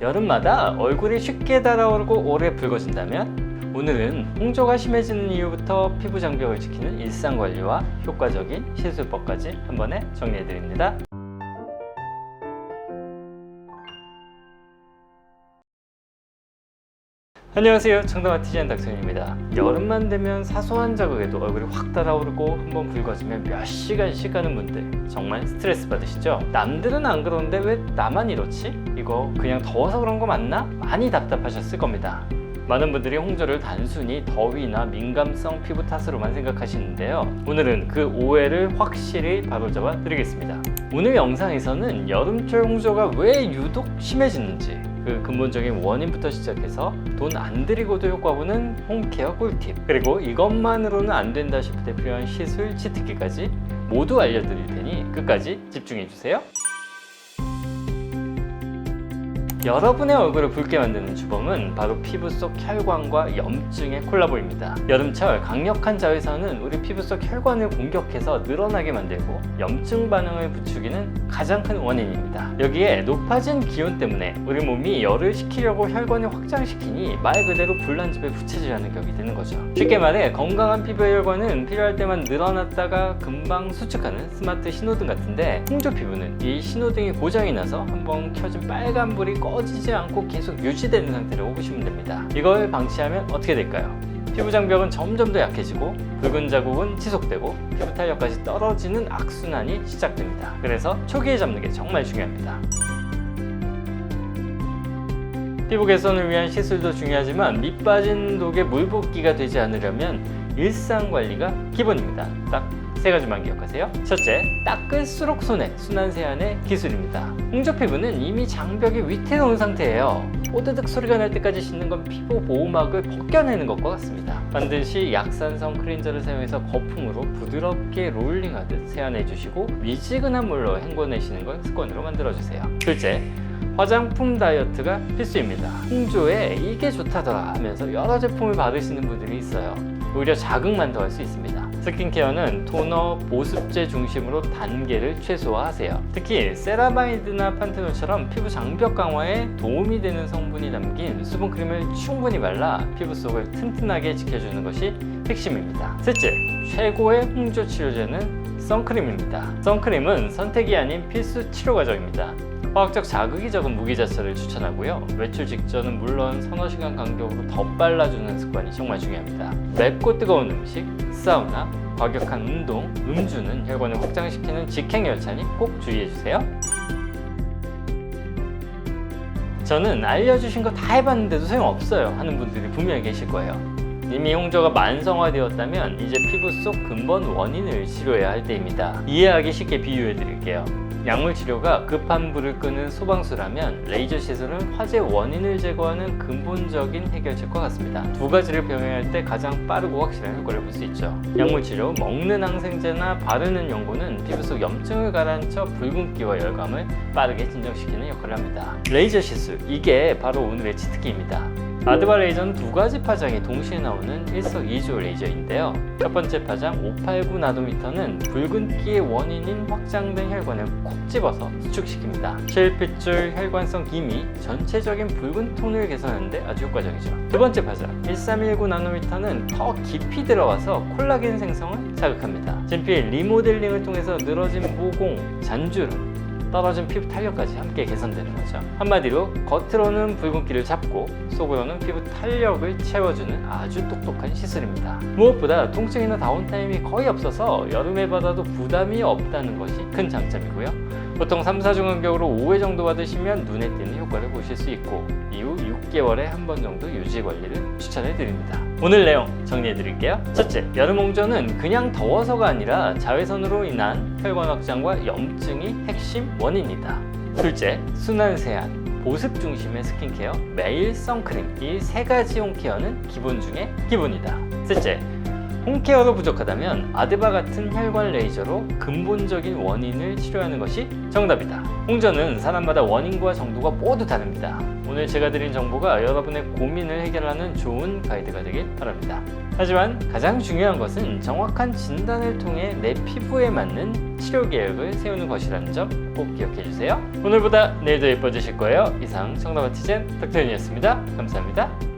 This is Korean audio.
여름마다 얼굴이 쉽게 달아오르고 오래 붉어진다면 오늘은 홍조가 심해지는 이유부터 피부 장벽을 지키는 일상 관리와 효과적인 시술법까지 한 번에 정리해 드립니다. 안녕하세요 청담아티지안 닥터입니다 여름만 되면 사소한 자극에도 얼굴이 확 달아오르고 한번 붉어지면 몇 시간씩 가는 분들 정말 스트레스 받으시죠? 남들은 안 그러는데 왜 나만 이렇지? 이거 그냥 더워서 그런 거 맞나? 많이 답답하셨을 겁니다 많은 분들이 홍조를 단순히 더위나 민감성 피부 탓으로만 생각하시는데요 오늘은 그 오해를 확실히 바로잡아 드리겠습니다 오늘 영상에서는 여름철 홍조가 왜 유독 심해지는지 그 근본적인 원인부터 시작해서 돈 안 들이고도 효과 보는 홈케어 꿀팁 그리고 이것만으로는 안 된다 싶을 때 필요한 시술 치트키까지 모두 알려드릴 테니 끝까지 집중해 주세요. 여러분의 얼굴을 붉게 만드는 주범은 바로 피부 속 혈관과 염증의 콜라보입니다. 여름철 강력한 자외선은 우리 피부 속 혈관을 공격해서 늘어나게 만들고 염증 반응을 부추기는 가장 큰 원인입니다. 여기에 높아진 기온 때문에 우리 몸이 열을 식히려고 혈관을 확장시키니 말 그대로 불난 집에 부채질하는 격이 되는 거죠. 쉽게 말해 건강한 피부의 혈관은 필요할 때만 늘어났다가 금방 수축하는 스마트 신호등 같은데 홍조 피부는 이 신호등이 고장이 나서 한번 켜진 빨간불이 꺼지지 않고 계속 유지되는 상태로 보시면 됩니다. 이걸 방치하면 어떻게 될까요? 피부 장벽은 점점 더 약해지고 붉은 자국은 지속되고 피부 탄력까지 떨어지는 악순환이 시작됩니다. 그래서 초기에 잡는 게 정말 중요합니다. 피부 개선을 위한 시술도 중요하지만 밑 빠진 독에 물 붓기가 되지 않으려면 일상 관리가 기본입니다. 딱 세 가지만 기억하세요. 첫째, 닦을수록 손해, 순환 세안의 기술입니다. 홍조 피부는 이미 장벽이 위태로운 상태예요. 뽀드득 소리가 날 때까지 씻는 건 피부 보호막을 벗겨내는 것과 같습니다. 반드시 약산성 클렌저를 사용해서 거품으로 부드럽게 롤링하듯 세안해 주시고 미지근한 물로 헹궈내시는 걸 습관으로 만들어 주세요. 둘째, 화장품 다이어트가 필수입니다. 홍조에 이게 좋다더라 하면서 여러 제품을 받으시는 분들이 있어요. 오히려 자극만 더할 수 있습니다. 스킨케어는 토너, 보습제 중심으로 단계를 최소화하세요. 특히 세라마이드나 판테놀처럼 피부 장벽 강화에 도움이 되는 성분이 담긴 수분크림을 충분히 발라 피부 속을 튼튼하게 지켜주는 것이 핵심입니다. 셋째, 최고의 홍조 치료제는 선크림입니다. 선크림은 선택이 아닌 필수 치료 과정입니다. 화학적 자극이 적은 무기자체를 추천하고요. 외출 직전은 물론 서너 시간 간격으로 더 빨라주는 습관이 정말 중요합니다. 맵고 뜨거운 음식, 사우나, 과격한 운동, 음주는 혈관을 확장시키는 직행 열차니 꼭 주의해주세요. 저는 알려주신 거 다 해봤는데도 소용없어요 하는 분들이 분명히 계실 거예요. 이미 홍조가 만성화되었다면 이제 피부 속 근본 원인을 치료해야 할 때입니다. 이해하기 쉽게 비유해 드릴게요. 약물 치료가 급한 불을 끄는 소방수라면 레이저 시술은 화재 원인을 제거하는 근본적인 해결책과 같습니다. 두 가지를 병행할 때 가장 빠르고 확실한 효과를 볼 수 있죠. 약물 치료, 먹는 항생제나 바르는 연고는 피부 속 염증을 가라앉혀 붉은기와 열감을 빠르게 진정시키는 역할을 합니다. 레이저 시술, 이게 바로 오늘의 치트키입니다. 아드바 레이저는 두 가지 파장이 동시에 나오는 일석이조 레이저인데요. 첫 번째 파장 589 나노미터는 붉은기의 원인인 확장된 혈관을 콕 집어서 수축시킵니다. 실핏줄, 혈관성 기미, 전체적인 붉은 톤을 개선하는데 아주 효과적이죠. 두 번째 파장 1319 나노미터는 더 깊이 들어와서 콜라겐 생성을 자극합니다. 진피 리모델링을 통해서 늘어진 모공, 잔주름, 떨어진 피부 탄력까지 함께 개선되는 거죠. 한마디로 겉으로는 붉은기를 잡고 속으로는 피부 탄력을 채워주는 아주 똑똑한 시술입니다. 무엇보다 통증이나 다운타임이 거의 없어서 여름에 받아도 부담이 없다는 것이 큰 장점이고요. 보통 3, 4주 간격으로 5회 정도 받으시면 눈에 띄는 효과를 보실 수 있고 이후 6개월에 한 번 정도 유지 관리를 추천해 드립니다. 오늘 내용 정리해 드릴게요. 첫째, 여름 홍조는 그냥 더워서가 아니라 자외선으로 인한 혈관 확장과 염증이 핵심 원인이다. 둘째, 순환 세안. 보습 중심의 스킨케어, 매일 선크림 이 세 가지 홈케어는 기본 중에 기본이다. 셋째, 홈케어로 부족하다면 아드바 같은 혈관 레이저로 근본적인 원인을 치료하는 것이 정답이다. 홍조는 사람마다 원인과 정도가 모두 다릅니다. 오늘 제가 드린 정보가 여러분의 고민을 해결하는 좋은 가이드가 되길 바랍니다. 하지만 가장 중요한 것은 정확한 진단을 통해 내 피부에 맞는 치료 계획을 세우는 것이라는 점 꼭 기억해 주세요. 오늘보다 내일 더 예뻐지실 거예요. 이상 청담아티젠 닥터윤이었습니다. 감사합니다.